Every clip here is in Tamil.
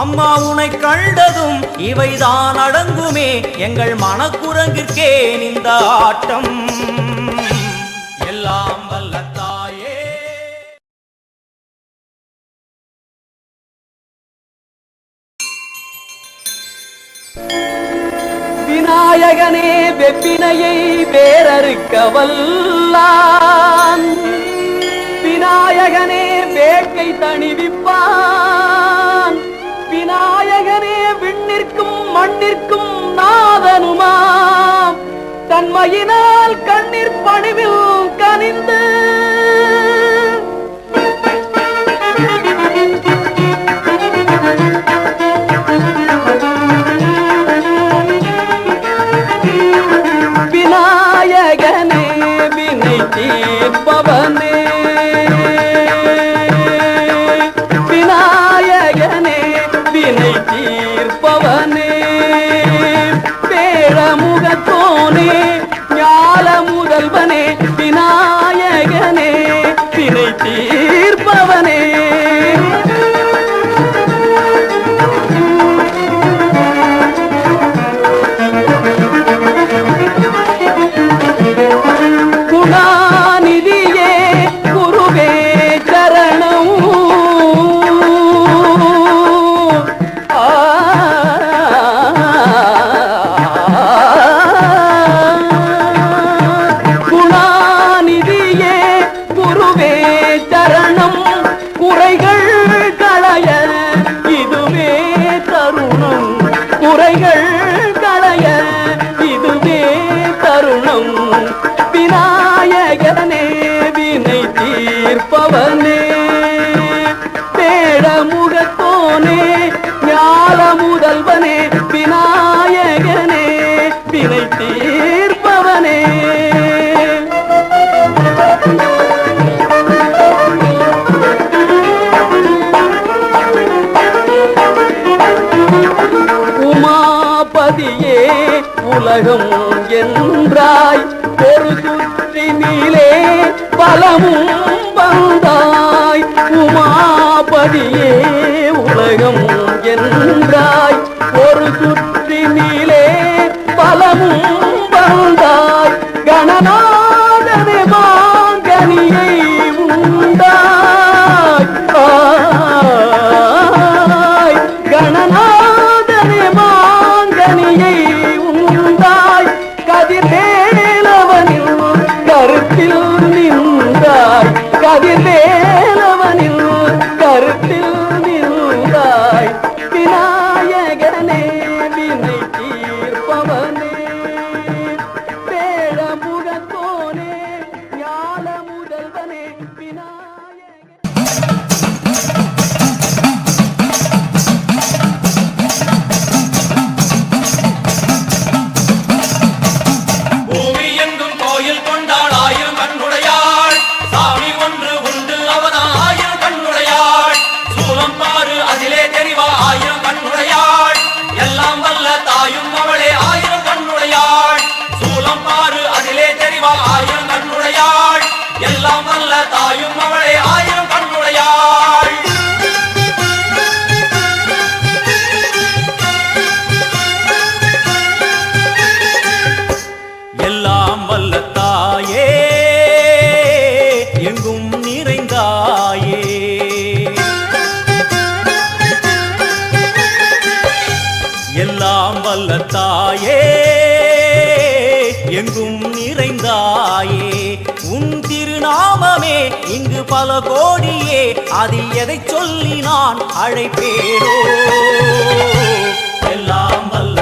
அம்மா உனை கண்டதும் இவைதான் அடங்குமே. எங்கள் மனக்குரங்கிற்கேன் இந்த ஆட்டம். எல்லாம் வல்லத்தாயே விநாயகனே வெப்பினையை வேறறுக்க வல்லான். விநாயகனே வேட்கை தணிவிப்பான். வெண்மையினால் கண்ணீர் பணிவில் கனிந்து. விநாயகனே வினை தீர்ப்பவனே. முகத்தோனே ஞால முதல்வனே விநாயகனே வினை தீர்ப்பவனே. உமாபதியே உலகம் என்றாய் ஒரு சுற்றினிலே பலமும் வந்தாய். உமா உமாபதியே உலகம் என்றாய். ஒரு சுற்றினிலே பலமும் வந்தாய். கணனா நாமமே இங்கு பல கோடியே அதில் எதை சொல்லி நான் அழைப்பேனோ? எல்லாம் வல்ல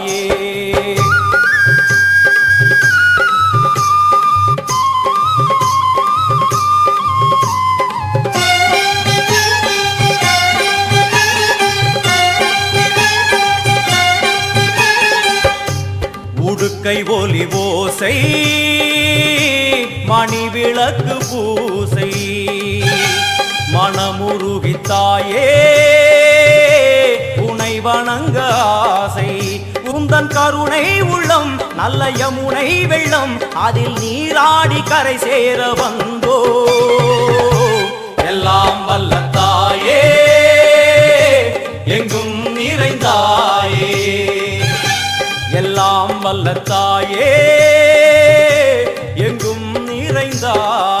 பூசை மணி விளக்கு பூசை மனமுருகித்தாயே உனை வணங்க ஆசை. உந்தன் கருணை உள்ளம் நல்ல யமுனை வெள்ளம் அதில் நீராடி கரை சேர வந்தோ. எல்லாம் வல்ல தாயே எங்கும் நிறைந்தாயே. எல்லாம் வல்ல தாயே நிறைந்தாயே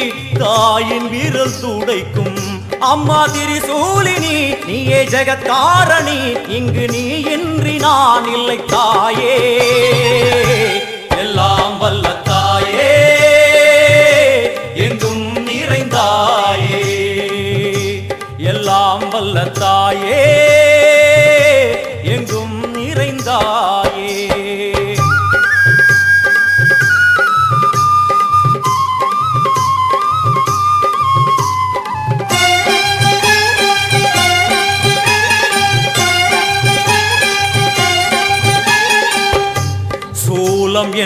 தாயின் வீரல் சூடைக்கும் அம்மா திரிசூலினி நீயே ஜெகத்காரணி இங்கு நீ இன்றி நான் இல்லை தாயே. எல்லாம் வல்ல தாயே எங்கும் நிறைந்தாயே. எல்லாம் வல்ல தாயே.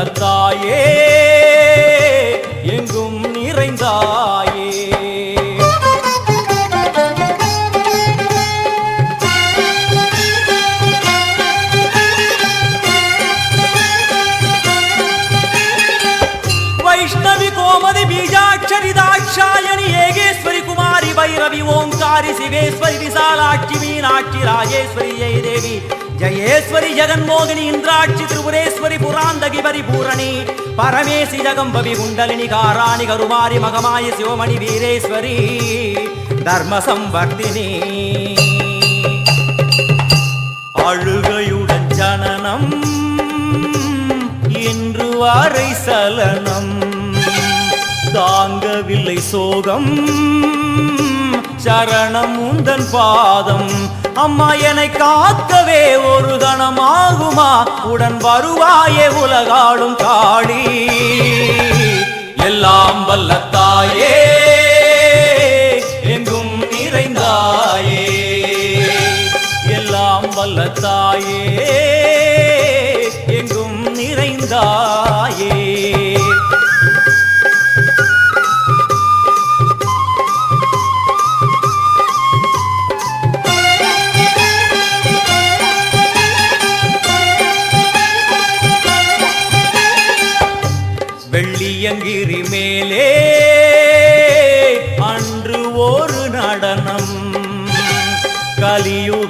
வளர்த்தாயே எங்கும் நிறைந்தாயே. வைஷ்ணவி கோமதி பீஜாட்சரி தாட்சாயணி ஏகேஸ்வரி குமாரி பைரவி ஓங்காரி சிவேஸ்வரி விசாலாட்சி மீனாட்சி ராஜேஸ்வரி ஜெய தேவி ஜயேஸ்வரி ஜெகன்மோகினி இந்திராட்சி திரிபுரேஸ்வரி புராந்தகி பரிபூரணி பரமேசி ஜகம்பவி குண்டலினி காராணி கருமாரி மகமாயி சிவமணி வீரேஸ்வரி தர்ம சம்பர்த்தினி அழுகையுடன் ஜனனம் இன்று வாரை சலனம். தாங்கவில்லை சோகம் சரணம் உந்தன் பாதம் அம்மா என்னை காக்கவே ஒரு கணமாகுமா? உடன் வருவாயே உலகாடும் காளி எல்லாம் வல்லத்தாயே எங்கும் நிறைந்தாயே. எல்லாம் வல்லத்தாயே.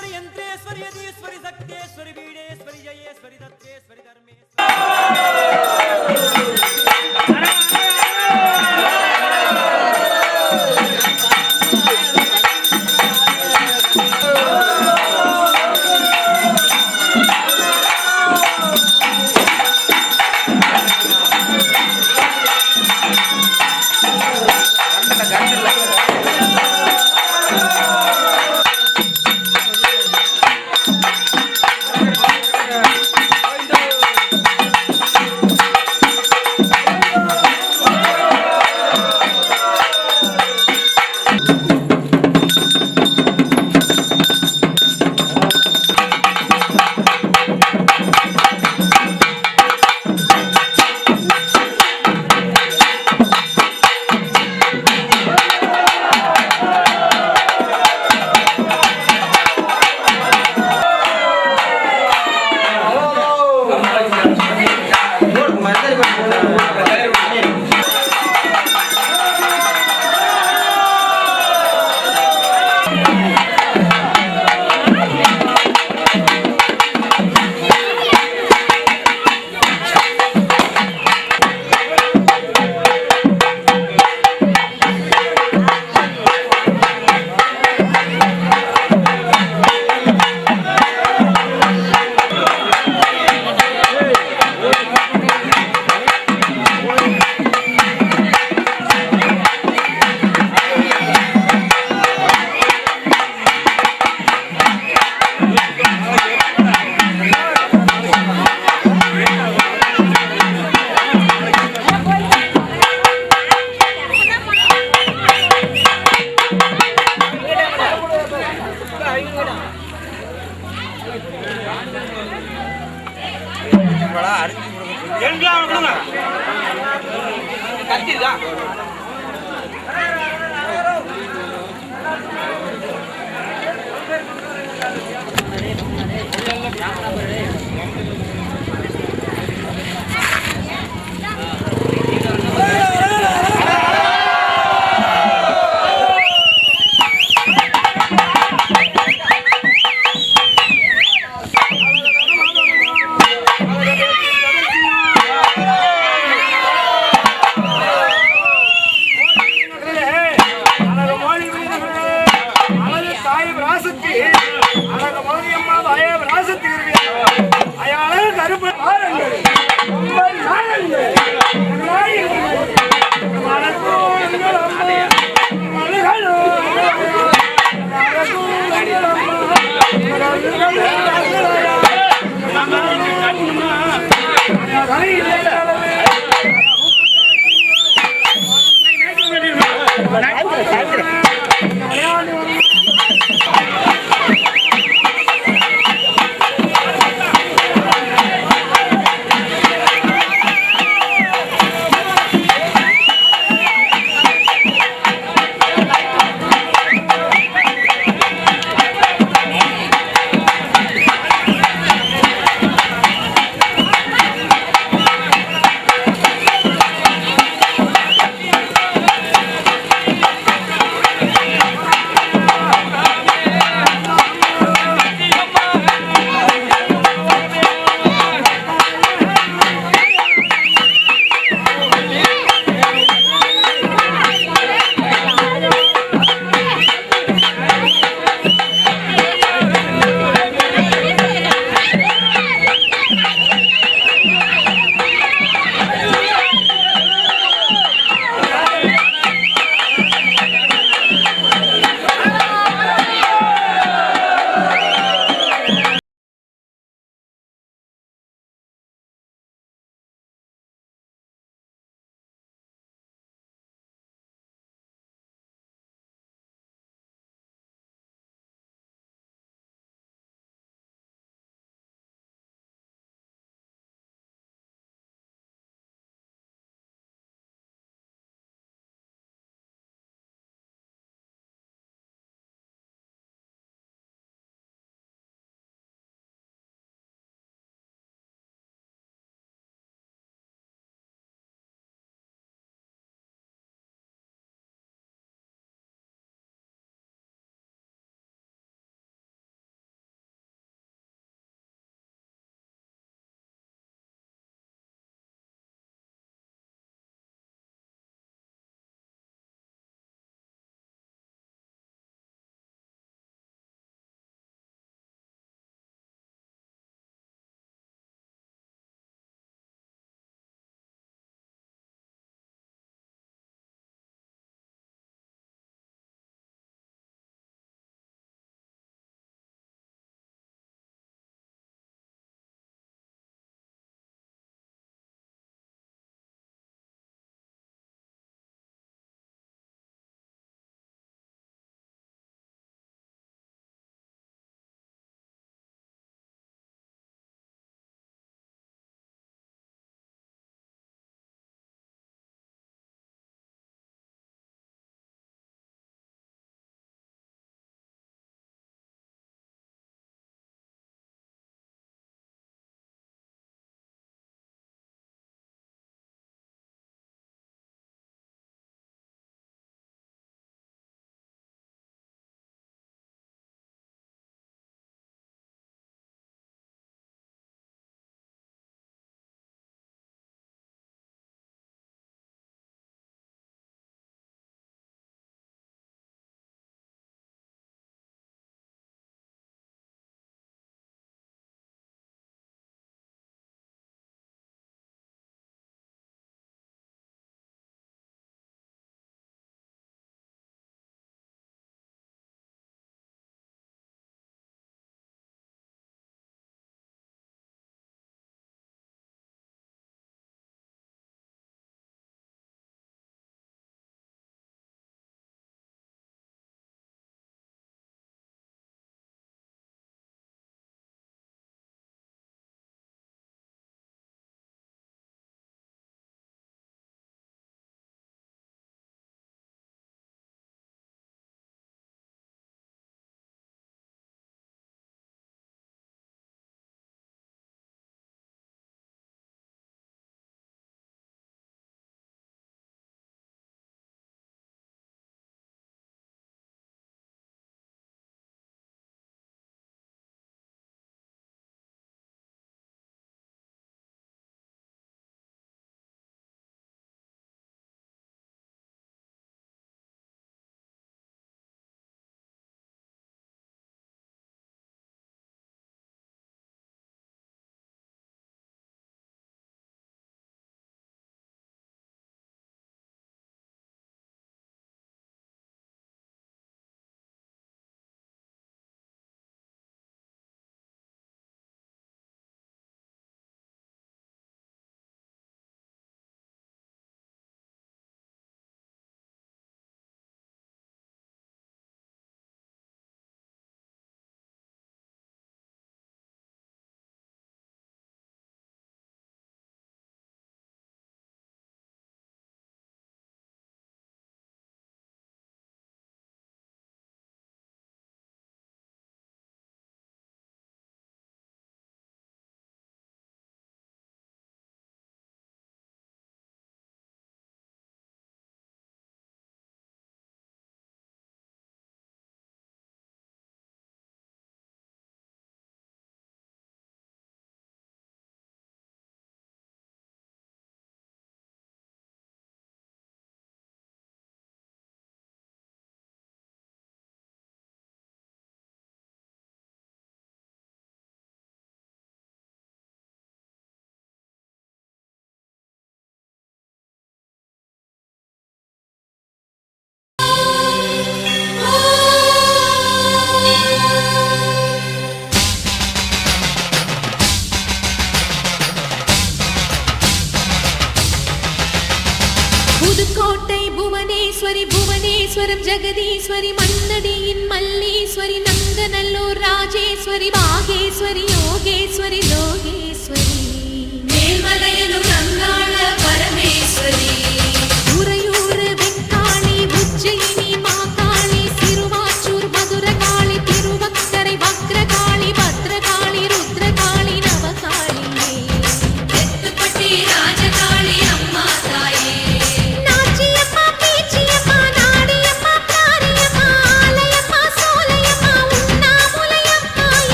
ईश्वरी यंत्रेश्वरी यदीश्वरी शक्तेश्वरी बीडेश्वरी जयेश्वरी Yeah.